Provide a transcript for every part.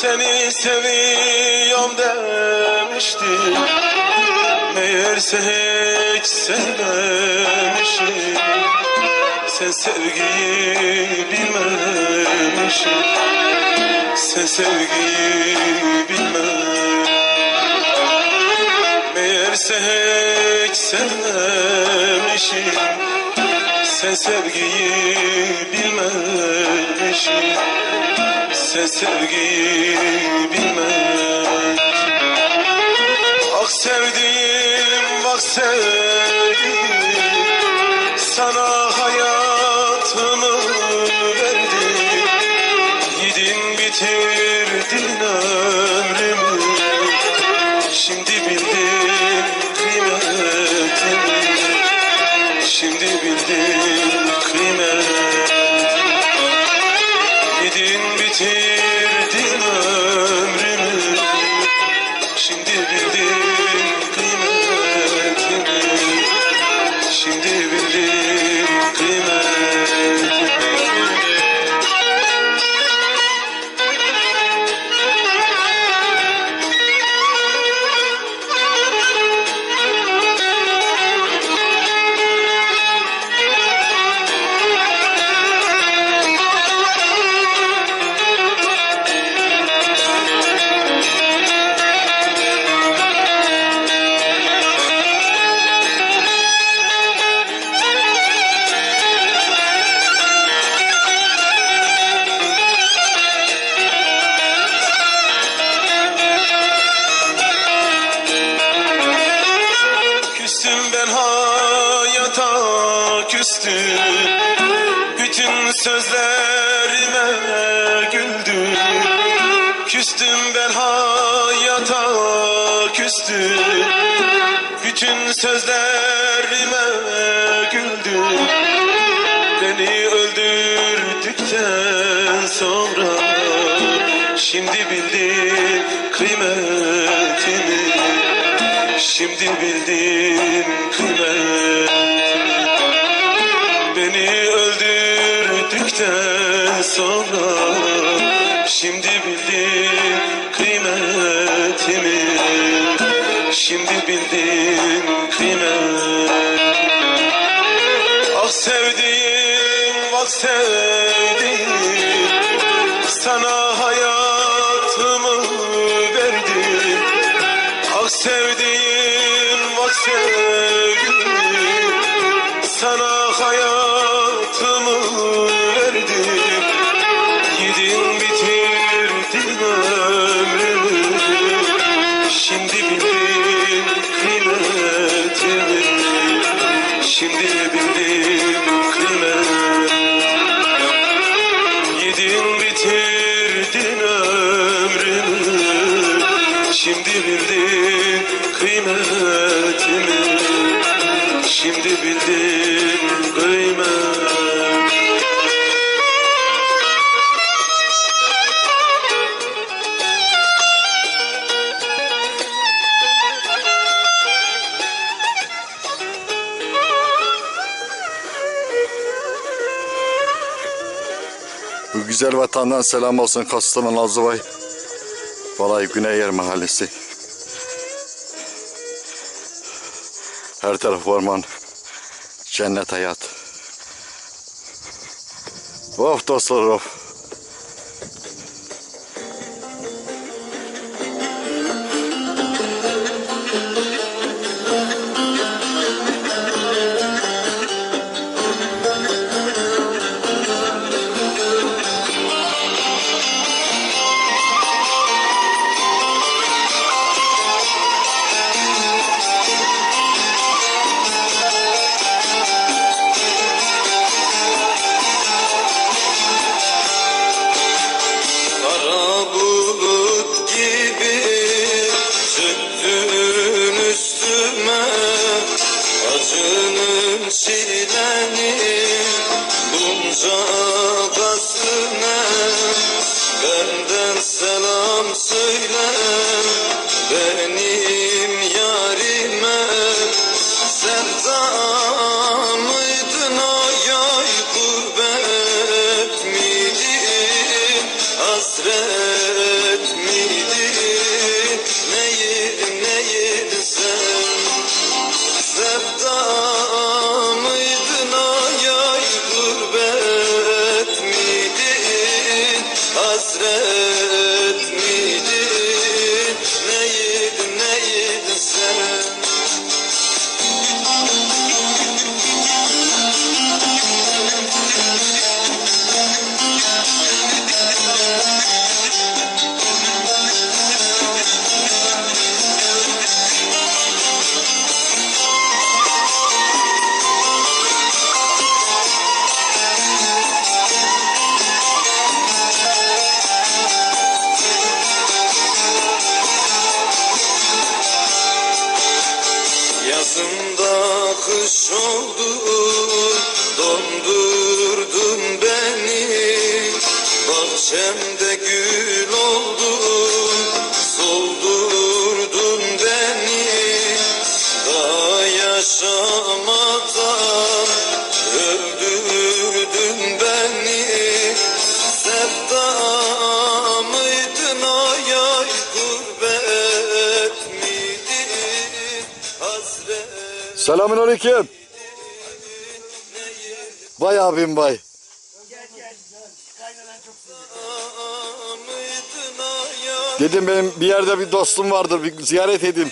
Seni seviyorum demiştim Meğerse hiç sevmemişim Sen sevgiyi bilmemişsin Sen sevgiyi bilmemişsin Meğerse hiç sevmemişim Sen sevgiyi bilmemişsin. Sen sevgiyi bilmemişsin. Ah sevdiğim bak sevdiğim küstüm Bütün sözlerime güldüm Küstüm ben hayata küstüm. Bütün sözlerime güldüm Beni öldürdükten sonra Şimdi bildim kıymetini Şimdi bildim kıymetini öldürdükten sonra Şimdi bildim kıymetimi Şimdi bildim kıymetimi Ah sevdiğim bak sevdiğim Sana güzel vatandan selam olsun Kastamonu Azıvay. Balay Güneyyer Mahallesi. Her taraf orman. Cennet hayat. Of dostlar of. Söyle benim yarime Sen kış oldu Dondurdun beni. Bahçemde gül oldun Soldurdun beni. Daha yaşamadan Selamün aleyküm. Vay abim vay. mıydın ay ay Dedim benim bir yerde bir dostum vardır bir ziyaret edeyim.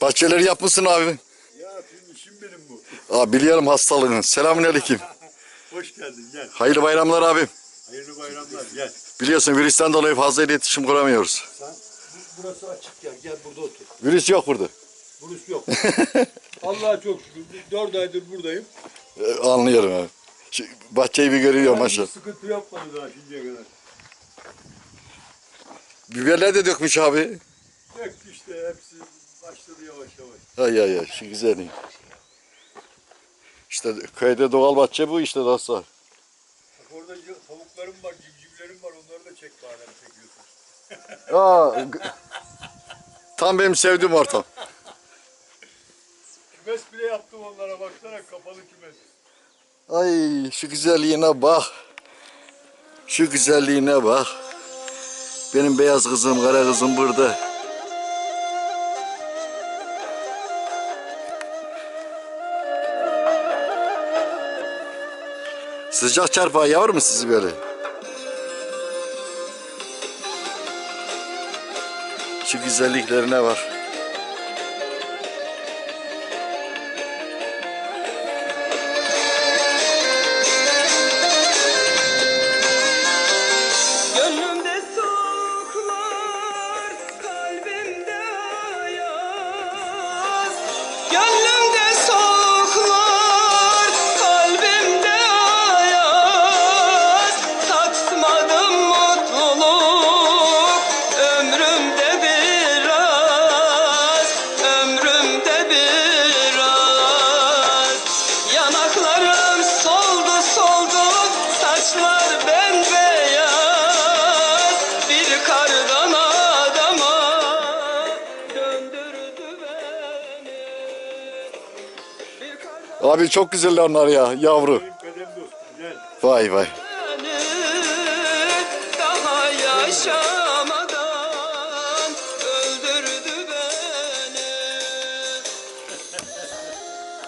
Bahçeleri yapmışsın abi. Ya yapayım işim benim bu. Aa, biliyorum hastalığını. Selamün aleyküm. Hoş geldin gel. Hayırlı bayramlar abim. Hayırlı bayramlar gel. Biliyorsun virüsten dolayı fazla iletişim kuramıyoruz. Sen bu- burası açık gel. Gel burada otur. Virüs yok burada. Burası yok. Allah'a çok şükür. Dört aydır buradayım. Ee, Anlıyorum abi. Şu bahçeyi bir görüyor Yani maşallah. sıkıntı yapmadı daha şimdiye kadar. Biberler de dökmüş abi. Yok işte hepsi başladı yavaş yavaş. Ay ay ay şu güzel. İşte köyde doğal bahçe bu işte. Bak orada tavuklarım var, civcivlerim var. Onları da çek madem çekiyorsun. Aa, tam benim sevdiğim ortam. Kümes bile yaptım onlara baksana kapalı kümes. Ay şu güzelliğine bak. Şu güzelliğine bak. Benim beyaz kızım, kara kızım burada. Sıcak çarpar yavur mu sizi böyle? Şu güzelliklerine var. Abi çok güzeller onlar ya yavru. Vay vay.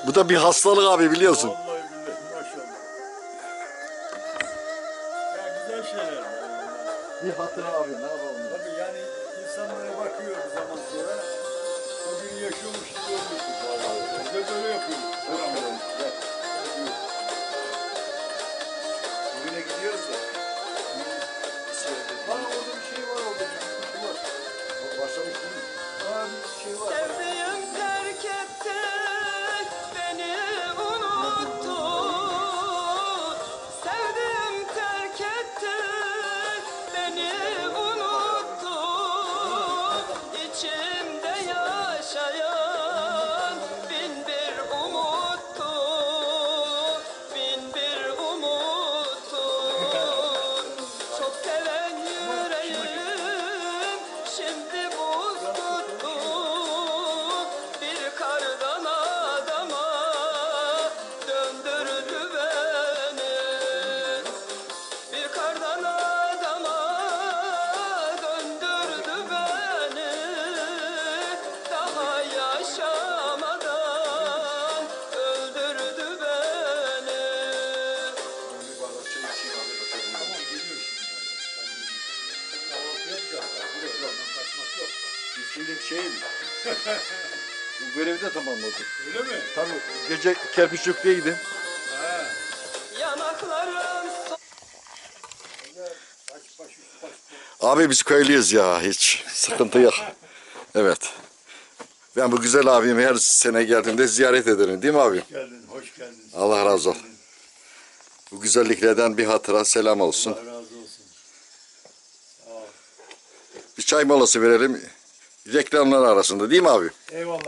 Bu da bir hastalık abi biliyorsun. Şey Bu görevi de tamamladı. Öyle mi? Tabii gece. Ha. Yanaklarım Baş baş üst baş. Abi biz köylüyüz ya hiç sıkıntı yok. Evet. Ben bu güzel abimi her sene geldiğimde ziyaret ederim değil mi abi? Geldin, hoş geldin. Allah razı olsun. Bu güzelliklerden bir hatıra selam olsun. Allah razı olsun. Sağ ol. Bir çay molası verelim. Reklamlar arasında değil mi abi? Eyvallah.